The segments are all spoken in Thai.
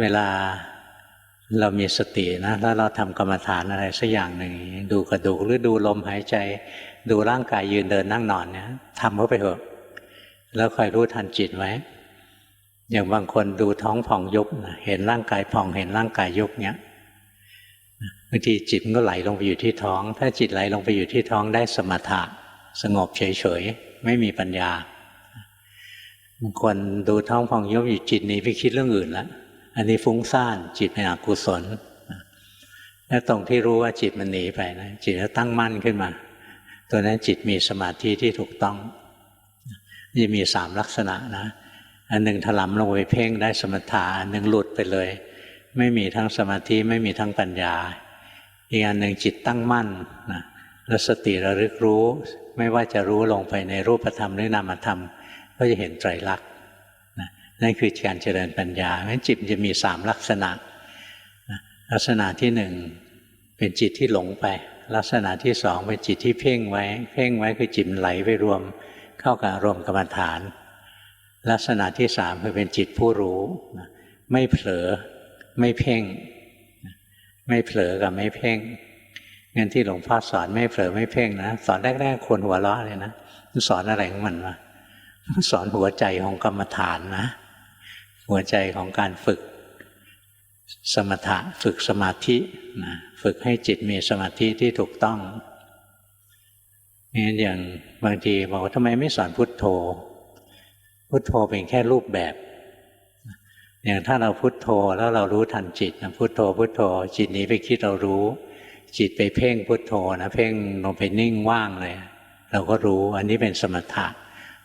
เวลาเรามีสตินะแล้วเราทำกรรมฐานอะไรสักอย่างหนึ่งดูกระดูกหรือดูลมหายใจ ดูร่างกายยืนเดินนั่งนอนเนี่ยทำเข้าไปเถอะ แล้วคอยรู้ทันจิตไว้ อย่างบางคนดูท้องผ่องยุบเห็นร่างกายผ่องเห็นร่างกายยุบเนี้ยบางทีจิตมันก็ไหลลงไปอยู่ที่ท้อง ถ้าจิตไหลลงไปอยู่ที่ท้องได้สมถะสงบเฉยๆไม่มีปัญญาบางคนดูท้องผ่องยุบอยู่จิตหนีไปคิดเรื่องอื่นแล้ว อันนี้ฟุ้งซ่านจิตเป็นอกุศลและตรงที่รู้ว่าจิตมันหนีไปนะจิตจะตั้งมั่นขึ้นมา ตัวนั้นจิตมีสมาธิที่ถูกต้องจะมีสามลักษณะนะ อันหนึ่งถลำลงไปเพ่งได้สมถะอันหนึ่งหลุดไปเลย ไม่มีทั้งสมาธิไม่มีทั้งปัญญา อีกอันหนึ่งจิตตั้งมั่นนะแล้วสติระลึกรู้ ไม่ว่าจะรู้ลงไปในรูปธรรมหรือนามธรรม ก็จะเห็นไตรลักษณ์ นั่นคือการเจริญปัญญาเพราะจิตจะมีสามลักษณะ ลักษณะที่หนึ่งเป็นจิตที่หลงไป ลักษณะที่สองเป็นจิตที่เพ่งไว้ เพ่งไว้คือจิตไหลไปรวมเข้ากับอารมณ์กรรมฐาน ลักษณะที่สามคือเป็นจิตผู้รู้ไม่เผลอไม่เพ่ง ไม่เผลอกับไม่เพ่งเงั้นที่หลวงพ่อสอนไม่เผลอไม่เพ่งนะสอนแรกๆคนหัวเราะเลยนะสอนอะไรของมันวะสอนหัวใจของกรรมฐานนะ หัวใจของการฝึกสมถะฝึกสมาธินะฝึกให้จิตมีสมาธิที่ถูกต้องนี่อย่างบางทีบอกว่าทำไมไม่สอนพุทโธ พุทโธเป็นแค่รูปแบบ อย่างถ้าเราพุทโธแล้วเรารู้ทันจิตนะพุทโธพุทโธ จิตนี้ไปคิดเรารู้ จิตไปเพ่งพุทโธนะเพ่งลงไปนิ่งว่างเลย เราก็รู้อันนี้เป็นสมถะ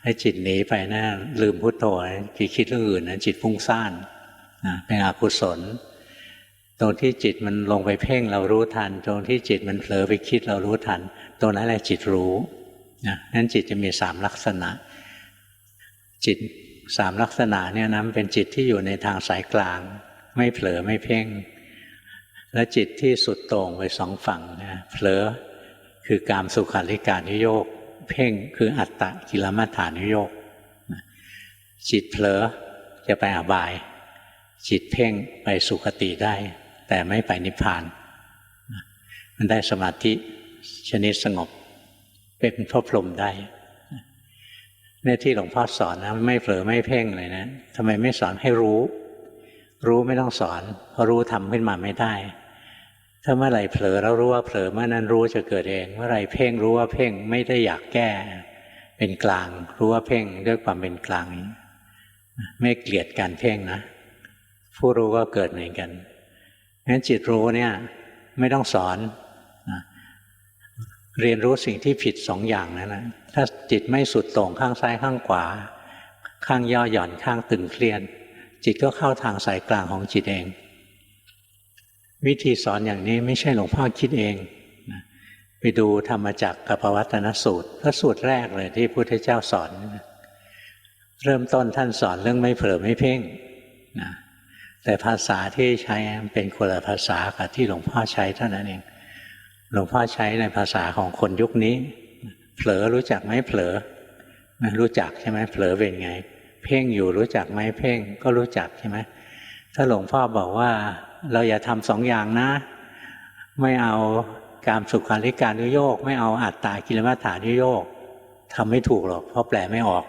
ถ้าจิตหนีไปนะลืมพุทโธไปคิดเรื่องอื่นนะจิตฟุ้งซ่านนะเป็นอกุศล ตรงที่จิตมันลงไปเพ่งเรารู้ทัน ตรงที่จิตมันเผลอไปคิดเรารู้ทัน ตรงนั้นแหละจิตรู้นะนั้นจิตจะมีสามลักษณะ จิตสามลักษณะเนี่ยนะเป็นจิตที่อยู่ในทางสายกลาง ไม่เผลอไม่เพ่ง และจิตที่สุดโต่งไปสองฝั่งนะเผลอคือกามสุขาริการนิโยก เพ่งคืออัตตะกิลมัฏฐานุโยกจิตเผลอจะไปอบาย จิตเพ่งไปสุคติได้ แต่ไม่ไปนิพพาน มันได้สมาธิชนิดสงบ เป็นพระพรหมได้เนี่ยที่หลวงพ่อสอนนะไม่เผลอไม่เพ่งเลยนะทำไมไม่สอนให้รู้ รู้ไม่ต้องสอนเพราะรู้ทำขึ้นมาไม่ได้ ถ้าเมื่อไหร่เผลอแล้วรู้ว่าเผลอเมื่อนั้นรู้จะเกิดเอง เมื่อไหร่เพ่งรู้ว่าเพ่งไม่ได้อยากแก้ เป็นกลาง รู้ว่าเพ่งด้วยความเป็นกลางไม่เกลียดการเพ่งนะ ผู้รู้ก็เกิดเหมือนกันงั้นจิตรู้เนี่ยไม่ต้องสอนนะเรียนรู้สิ่งที่ผิดสองอย่างนั้นนะถ้าจิตไม่สุดต่งข้างซ้ายข้างขวา ข้างย่อหย่อนข้างตึงเครียดจิตก็เข้าทางสายกลางของจิตเอง วิธีสอนอย่างนี้ไม่ใช่หลวงพ่อคิดเองนะไปดูธรรมจักรกับวัตนสูตรพระสูตรแรกเลยที่พุทธเจ้าสอนเริ่มต้นท่านสอนเรื่องไม่เผลอไม่เพ่งนะแต่ภาษาที่ใช้เป็นคนละภาษากับที่หลวงพ่อใช้เท่านั้นเอง หลวงพ่อใช้ในภาษาของคนยุคนี้ เผลอรู้จักไหมเผลอรู้จักใช่ไหมเผลอเป็นไง เพ่งอยู่รู้จักไหมเพ่งก็รู้จักใช่ไหมถ้าหลวงพ่อบอกว่า เราอย่าทำสองอย่างนะ ไม่เอาการสุขาริการนุโยก ไม่เอาอัตตากิลมัฏฐานุโยกทำไม่ถูกหรอกเพราะแปลไม่ออก